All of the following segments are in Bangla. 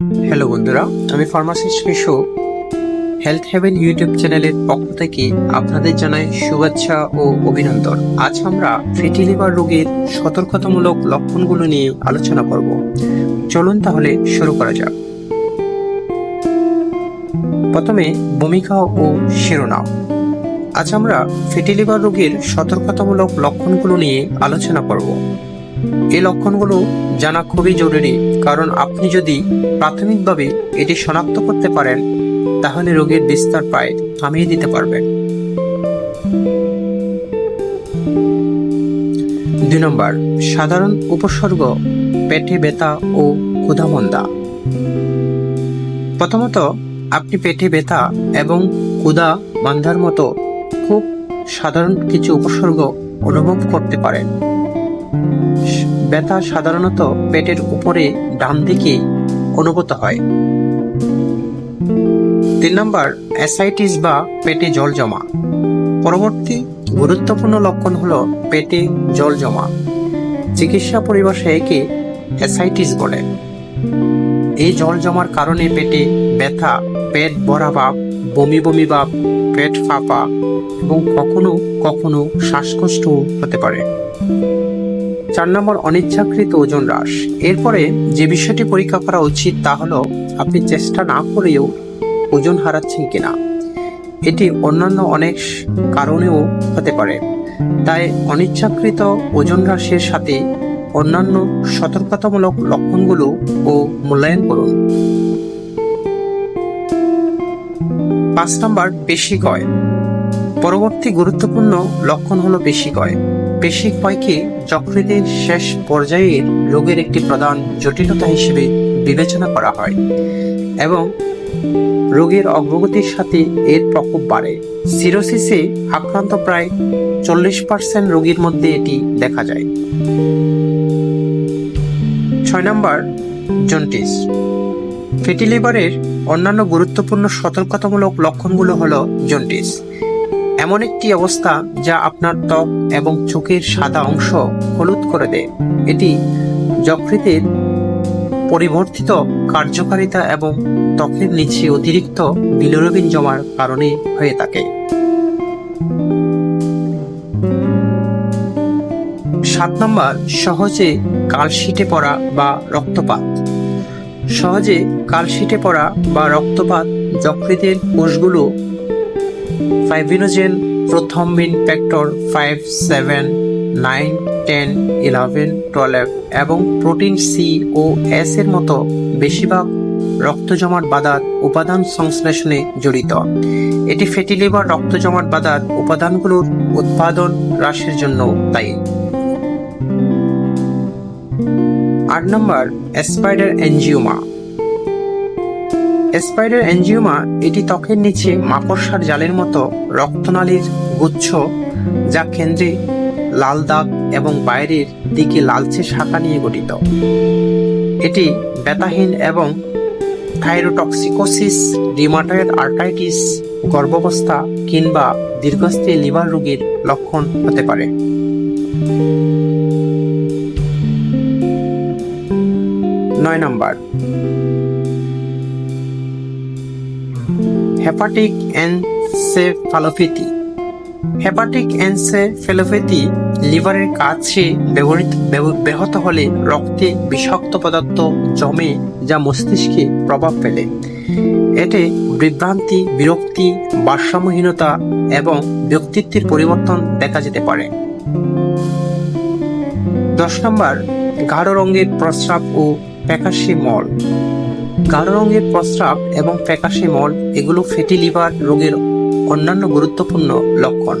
হ্যালো বন্ধুরা, আমি pharmacist Mishu. Health haven YouTube চ্যানেলের পক্ষ থেকে আপনাদের জানাই শুভেচ্ছা ও অভিনন্দন। আজ আমরা ফ্যাটি লিভার রোগের সতর্কতামূলক লক্ষণগুলো নিয়ে আলোচনা করব। চলুন তাহলে শুরু করা যাক। প্রথমে ভূমিকা ও শিরোনাম। আজ আমরা ফ্যাটি লিভার রোগের সতর্কতামূলক লক্ষণগুলো নিয়ে আলোচনা করব। এই লক্ষণগুলো জানা খুবই জরুরি, কারণ আপনি যদি প্রাথমিকভাবে এটি শনাক্ত করতে পারেন, তাহলে রোগের বিস্তার প্রায় থামিয়ে দিতে পারবেন। দুই নম্বর, সাধারণ উপসর্গ, পেটে ব্যথা ও ক্ষুধামন্দা। প্রথমত, আপনি পেটে ব্যথা এবং ক্ষুধা মান্ধার মতো খুব সাধারণ কিছু উপসর্গ অনুভব করতে পারেন। ব্যথা সাধারণত পেটের উপরে ডান দিকে অনুভূত হয়। তিন নম্বর, অ্যাসাইটিস বা পেটে জল জমা। পরবর্তী গুরুত্বপূর্ণ লক্ষণ হল পেটে জল জমা। চিকিৎসা পরিভাষায় একে অ্যাসাইটিস বলে। এই জল জমার কারণে পেটে ব্যথা, পেট ভরা ভাব, বমি বমি ভাব, পেট ফাঁপা এবং কখনো কখনো শ্বাসকষ্ট হতে পারে। চার নম্বর অনিচ্ছাকৃত ওজন হ্রাস। এরপরে যে বিষয়টি পরীক্ষা করা উচিত তা হলো, আপনি চেষ্টা না করেও ওজন হারাচ্ছেন কিনা। এটি অন্যান্য অনেক কারণেও হতে পারে। তাই অনিচ্ছাকৃত ওজন হ্রাসের সাথে অন্যান্য সতর্কতামূলক লক্ষণগুলো ও মূল্যায়ন করুন। পাঁচ নম্বর পেশি কয় পরবর্তী গুরুত্বপূর্ণ লক্ষণ হলো পেশি ক্ষয় পেশি ক্ষয়কে যকৃতের শেষ পর্যায়ের রোগের একটি প্রধান জটিলতা হিসেবে বিবেচনা করা হয় এবং রোগের অগ্রগতির সাথে এর প্রকোপ বাড়ে। সিরোসিসে আক্রান্ত প্রায় চল্লিশ পার্সেন্ট রোগীর মধ্যে এটি দেখা যায়। ছয় নম্বর জন্টিস ফেটি লিভারের অন্যান্য গুরুত্বপূর্ণ সতর্কতামূলক লক্ষণগুলো হলো জন্টিস এমন একটি অবস্থা যা আপনার ত্বক এবং চোখের সাদা অংশ হলুদ করে দেয়। এটি যকৃতের পরিবর্তিত কার্যকারিতা এবং ত্বকের নিচে অতিরিক্ত বিলিরুবিন জমার কারণে হয়ে থাকে। সাত নম্বর, সহজে কালশিটে পড়া বা রক্তপাত। সহজে কালশিটে পড়া বা রক্তপাত যকৃতের কোষগুলো fibrinogen prothrombin factor five seven nine ten eleven twelve এবং প্রোটিন সি ও এস এর মতো বেশিরভাগ রক্ত জমাট বাঁধার উপাদান সংশ্লেষণে জড়িত। এটি ফ্যাটি লিভার রক্ত জমাট বাঁধার উপাদানগুলোর উৎপাদন হ্রাসের জন্য দায়ী। আট নম্বর স্পাইডার এনজিওমা স্পাইডার এনজিওমা এটি ত্বকের নিচে মাকড়সার জালের মতো রক্তনালীর গুচ্ছ যা কেন্দ্রে লাল দাগ এবং বাইরের দিকে লালচে শাখা নিয়ে গঠিত। এটি ব্যথাহীন এবং থাইরোটক্সিকোসিস রিমাটয়েড আর্টাইটিস, গর্ভাবস্থা কিংবা দীর্ঘস্থায়ী লিভার রোগের লক্ষণ হতে পারে। নয় নম্বর হেপাটিক এনসেফালোপ্যাথি হেপাটিক এনসেফালোপ্যাথি লিভারের কাছে ব্যবহৃত ব্যব- ব্যাহত হলে রক্তে বিষাক্ত পদার্থ জমে যা মস্তিষ্কে প্রভাব ফেলে। এতে বিভ্রান্তি, বিরক্তি, ভারসাম্যহীনতা এবং ব্যক্তিত্বের পরিবর্তন দেখা যেতে পারে। দশ নম্বর, গাঢ় রঙের প্রস্রাব ও প্যাকাশি মল। গাঢ় রঙের প্রস্রাব এবং ফ্যাকাশে মল, এগুলো ফ্যাটি লিভার রোগের অন্যান্য গুরুত্বপূর্ণ লক্ষণ।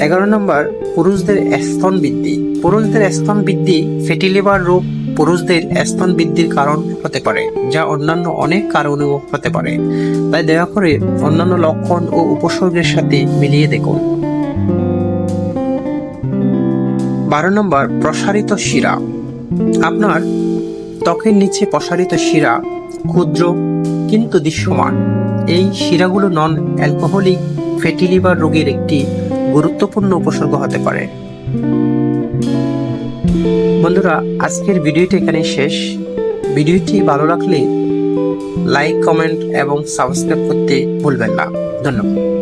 এগারো নম্বর, পুরুষদের স্তন বৃদ্ধি। পুরুষদের স্তন বৃদ্ধি ফ্যাটি লিভার রোগ পুরুষদের স্তন বৃদ্ধির কারণ হতে পারে, যা অন্যান্য অনেক কারণেও হতে পারে। তাই দয়া করে অন্যান্য লক্ষণ ও উপসর্গের সাথে মিলিয়ে দেখুন। বারো নম্বর, প্রসারিত শিরা। আপনার ত্বকের নিচে প্রসারিত শিরা, ক্ষুদ্র কিন্তু দৃশ্যমান। এই শিরাগুলো নন অ্যালকোহলিক ফ্যাটি লিভার রোগের একটি গুরুত্বপূর্ণ উপসর্গ হতে পারে। বন্ধুরা, আজকের ভিডিওটি এখানে শেষ। ভিডিওটি ভালো লাগলে লাইক, কমেন্ট এবং সাবস্ক্রাইব করতে ভুলবেন না। ধন্যবাদ।